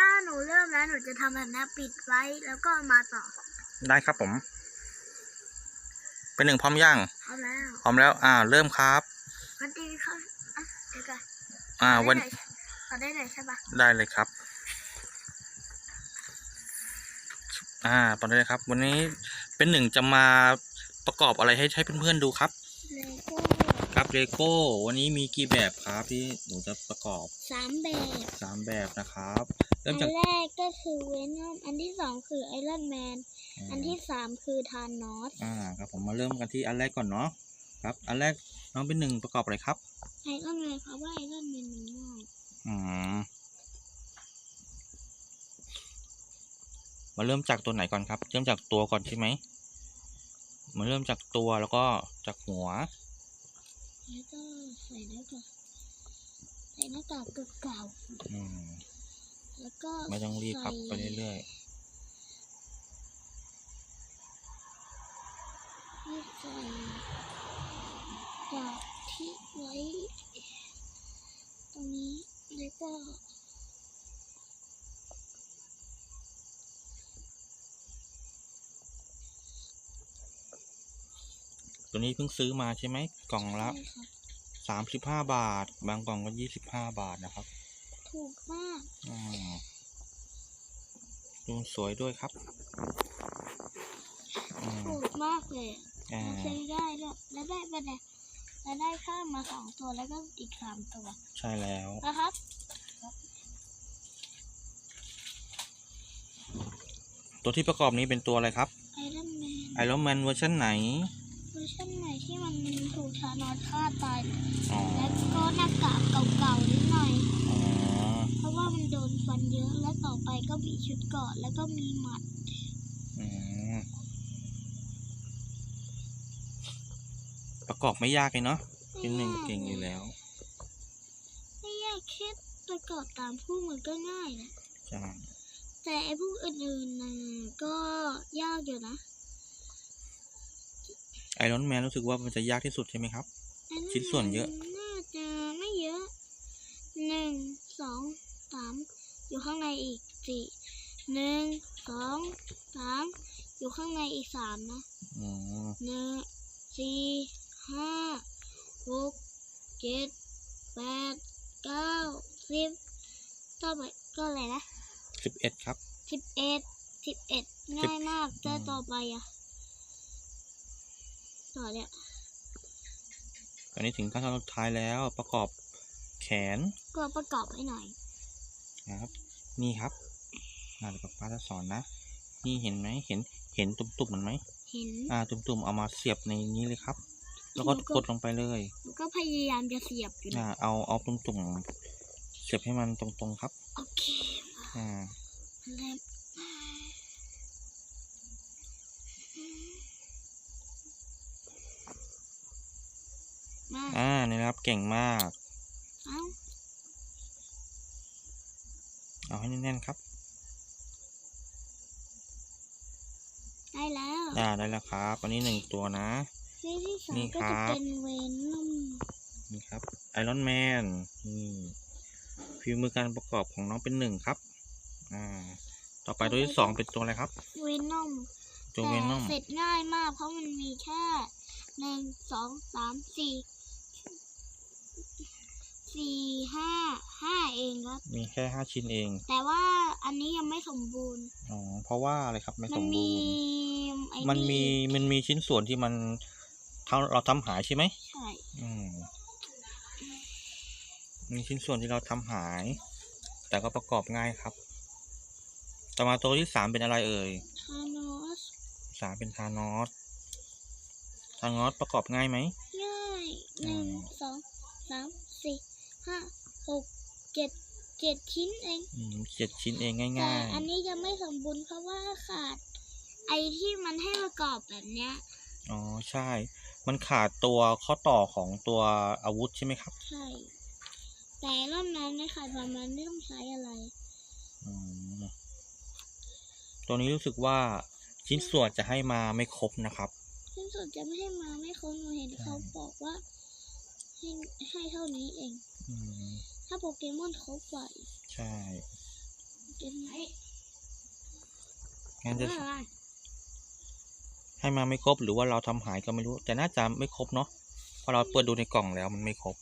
ถ้าหนูเริ่มแล้วหนูจะทำแบบนี้ปิดไว้แล้วก็มาต่อได้ครับผม เป็นหนึ่งพร้อมย่างเอาแล้วพร้อมแล้วอ่า เริ่มครับวันดีค่ะอะเดี๋ยวก่อนอ่าวันขอได้เลยใช่ปะได้เลยครับ อ่าตอนนี้ครับ วันนี้เป็นหนึ่งจะมาประกอบอะไรให้ให้เพื่อนๆดูครับเลโก้ครับเลโก้วันนี้มีกี่แบบครับที่หนูจะประกอบสามแบบสามแบบนะครับ เริ่อัมนจากแรกก็คือเวนอมอันที่สองคือไอรอนแมน อันที่สามคือทานอส อ่าครับผมมาเริ่มกันที่อันแรกก่อนเนาะครับ อันแรกน้องเป็นหนึ่งประกอบอะไรครับ ไอรอนแมนเพราะว่าไอรอนแมนมันง่ายอืมมาเริ่มจากตัวไหนก่อนครับ เริ่มจากตัวก่อนใช่ไหมมาเริ่มจากตัวแล้วก็จากหัว แล้วก็ใส่หน้ากากใส่หน้ากากเก่าอืมๆแล้ว ก็ไม่ต้องรีบครับใส่ไปเรื่อยใส่กากที่ไว้ ตรงนี้แล้วก็ๆตัวนี้เพิ่งซื้อมาใช่ไหมกล่องละนี่ค่ะสามสิบห้าบาท บางกล่องก็ยี่สิบห้าบาทนะครับ ถูกมากอื มดูสวยด้วยครับอืมถูกมากเลยอ่าซื้อได้ด้วยแล้วได้ไปเนี่ยแล้วได้ข้ามมาสองตัวแล้วก็อีกสามตัว ใช่แล้วนะครับตัวที่ประกอบนี้เป็นตัวอะไรครับไอรอนแมนไอรอนแมนเวอร์ชันไหน เวอร์ชันไหนที่มันถูกชานอตฆ่าตายอ๋อแล้วก็หน้ากากเก่าๆนิดหน่อยอ๋อเพราะว่ามันโดน ฟันเยอะ แล้วต่อไปก็มีชุดเกราะแล้วก็มีหมัด อืมประกอบไม่ยากเลยเนาะเป็นหนึ่งเก่งอยู่แล้ว ไม่ยากแค่ประกอบตามผู้มันก็ง่ายนะใช่แต่ไอ้พวกอื่นๆนะก็ยากอยู่นะไอรอนแมนรู้สึกว่ามันจะยากที่สุดใช่ไหมครับอัชิ้นส่วนเยอะ น่าจะไม่เยอะหนึ่งสองสาม อยู่ข้างในอีกสี่หนึ่งสองสามอยู่ข้างในอีกสามนะอืมหนึ่งสี่ห้าหกเจ็ดแปดเก้าสิบต่อไปก็อะไรนะสิบเอ็ดครับ สิบเอ็ดสิบเอ็ดง่ายมากแต่อืมต่อไปอะต่อเนี่ยตอนนี้ถึงขั้นตอนสุดท้ายแล้วประกอบแขน ก็ประกอบให้หน่อย นะครับ นี่ครับอ่าเดี๋ยวป้าจะสอนนะ นี่เห็นไหมเห็นเห็นตุ่มๆมันไหมเห็นอ่าตุ่มๆเอามาเสียบในนี้เลยครับ แล้วก็กดลงไปเลยมันก็พยายามจะเสียบอยู่อ่านะเอาเอาตุ่มๆเสียบให้มันตรงๆครับโอเคอ่าเริ่มมาอ่านี่นะครับเก่งมาก เอ้าเอาให้แน่นๆครับ ได้แล้วอ่าได้แล้วครับอันนี้หนึ่งตัวนะซีที่สานี่มก็ครัจะบ เป็นเวนอมนี่ครับไอรอนแมนนี่ฝีมือการประกอบของน้องเป็นหนึ่งครับ อ่า ต่อไปตัวที่สองเป็นตัวอะไรครับเวนอมตัวเวนอม เสร็จง่ายมากเพราะมันมีแค่หนึ่งสองสามสี่ สี่ห้าห้าเองครับ มีแค่ห้าชิ้นเอง แต่ว่าอันนี้ยังไม่สมบูรณ์อ๋อเพราะว่าอะไรครับไม่มัสมมีบูรณ์ไอ้มันมีมันมีชิ้นส่วนที่มันเท่าเราทำหายใช่ไหมใช่อืมมีชิ้นส่วนที่เราทำหาย แต่ก็ประกอบง่ายครับ ต่อมาตัวที่สามเป็นอะไรเอ่ยทานอสสามเป็นทานอสทานอสประกอบง่ายไหม ง่ายห อื นึ่ง ม สองสามสี่ห้าหกเจ็ดเจ็ดชิ้นเองอืมเจ็ดชิ้นเองแต่ง่าย อันนี้ยังไม่สมบูรณ์เพราะว่าขาด ไอ้ที่มันให้ประกอบแบบเนี้ย ๆ อ๋อ ใช่ มันขาดตัวข้อต่อของตัวอาวุธใช่ไหมครับ ใช่ แต่รอบนั้นไม่ขาดความมันไม่ต้องใช้อะไร อืมตัวนี้รู้สึกว่าชิ้นส่วนจะให้มาไม่ครบนะครับซึ่งสุดจะไม่ให้มาไม่ครบหนูเห็นใช่เขาบอกว่าให้ให้เท่านี้เอง อืม ถ้าโปเกมอนครบไหวใช่โปเกมงั้นไม่จะเป็นไรให้มาไม่ครบหรือว่าเราทำหายก็ไม่รู้ แต่น่าจะไม่ครบเนาะเพราะเราเปิดดูในกล่องแล้วมันไม่ครบ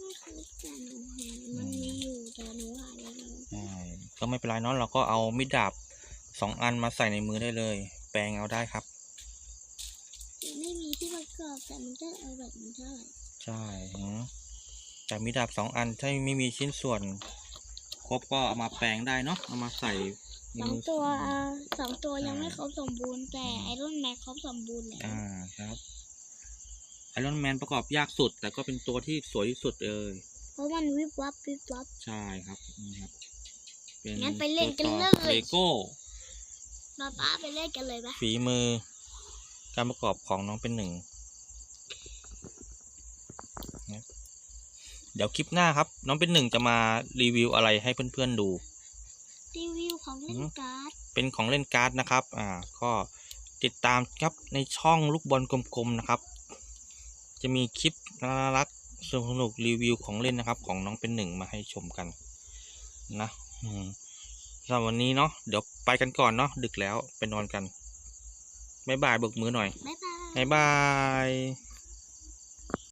ไม่ครบแต่หนูเห็นมันมีอยู่แต่หนูหายไปแล้วใช่ก็ไม่เป็นไรเนาะเราก็เอามิดดาบสองอันมาใส่ในมือได้เลย แปลงเอาได้ครับไม่มีที่ประกอบแต่มันก็เอาแบบมันได้ใช่หือ แต่มิดดาบสองอันถ้าไม่มีชิ้นส่วน ครบก็เอามาแปลงได้เนาะเอามาใส่ในสองมือตัวอ่าสองตัวยังอ่าไม่ครบสมบูรณ์แต่ไอรอนแมนครบสมบูรณ์แล้วอ่าครับไอรอนแมนประกอบยากสุด แต่ก็เป็นตัวที่สวยที่สุดเลยเพราะมันวิบวับวิบวับใช่ครับนี่ครับเป็นงั้นไปเล่นกันเลยเลโก้ป้าป้าไปเล่นกันเลยไหมฝีมือ การประกอบของน้องเป็นหนึ่งนะ เดี๋ยวคลิปหน้าครับ น้องเป็นหนึ่งจะมารีวิวอะไรให้เพื่อนๆดู รีวิวของเล่นการ์ด เป็นของเล่นการ์ดนะครับ อ่า ก็ติดตามครับในช่องลูกบอลกลมๆนะครับ จะมีคลิปน่ารักสนุกสนุกรีวิวของเล่นนะครับ ของน้องเป็นหนึ่งมาให้ชมกัน นะอืมสำหรับวันนี้เนาะเดี๋ยวไปกันก่อนเนาะดึกแล้วไปนอนกันบ๊ายบายเบิกมือหน่อยบ๊ายบายบ๊ายบาย